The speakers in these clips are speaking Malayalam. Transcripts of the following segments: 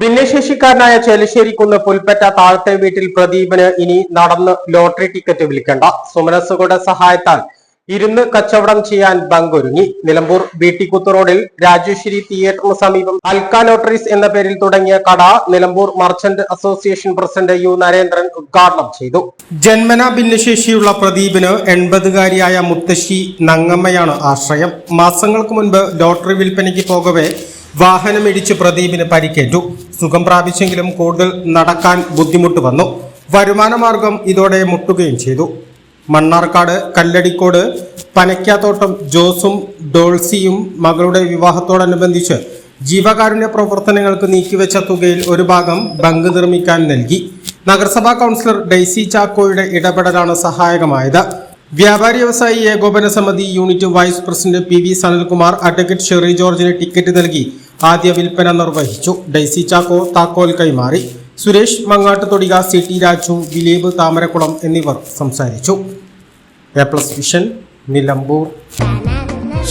ഭിന്നശേഷിക്കാരനായ ചെലശ്ശേരിക്കുന്ന് പുൽപ്പറ്റ താഴത്തെ വീട്ടിൽ പ്രദീപിന് ഇനി നടന്ന് ലോട്ടറി ടിക്കറ്റ് വിളിക്കേണ്ട സുമനസ്സുകളുടെ സഹായത്താൽ ഇരുന്ന് കച്ചവടം ചെയ്യാൻ ബങ്കൊരുങ്ങി. നിലമ്പൂർ ബിട്ടിക്കുത്ത് റോഡിൽ രാജേശ്വരി തിയേറ്ററിന് സമീപം അൽക്ക ലോട്ടറീസ് എന്ന പേരിൽ തുടങ്ങിയ കട Nilambur merchant association president U Narendran ഉദ്ഘാടനം ചെയ്തു. ജന്മന ഭിന്നശേഷിയുള്ള പ്രദീപിന് എൺപതുകാരിയായ മുത്തശ്ശി നങ്ങമ്മയാണ് ആശ്രയം. മാസങ്ങൾക്ക് മുൻപ് ലോട്ടറി വിൽപ്പനയ്ക്ക് പോകവെ വാഹനമിടിച്ച് പ്രദീപിന് പരിക്കേറ്റു. സുഖം പ്രാപിച്ചെങ്കിലും കൂടുതൽ നടക്കാൻ ബുദ്ധിമുട്ട് വന്നു. വരുമാനമാർഗം ഇതോടെ മുട്ടുകയും ചെയ്തു. മണ്ണാർക്കാട് കല്ലടിക്കോട് പനയ്ക്കാത്തോട്ടം ജോസും ഡോൾസിയും മകളുടെ വിവാഹത്തോടനുബന്ധിച്ച് ജീവകാരുണ്യ പ്രവർത്തനങ്ങൾക്ക് നീക്കിവെച്ച തുകയിൽ ഒരു ഭാഗം ബങ്ക് നിർമ്മിക്കാൻ നൽകി. നഗരസഭാ കൗൺസിലർ ഡെയ്സി ചാക്കോയുടെ ഇടപെടലാണ് സഹായകമായത്. വ്യാപാരി വ്യവസായി ഏകോപന സമിതി unit vice president P V Sanalkumar advocate Sherry ജോർജിന് ടിക്കറ്റ് നൽകി. ആദ്യ വിൽപ്പന നിർവഹിച്ചു. ഡൈസി ചാക്കോ താക്കോൽ കൈമാറി. സുരേഷ് മങ്ങാട്ടുതൊടിക സി ടി രാജു ദിലീപ് താമരക്കുളം എന്നിവർ സംസാരിച്ചു. A plus vision Nilambur.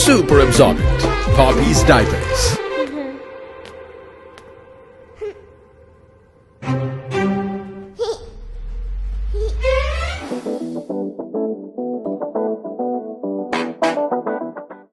Super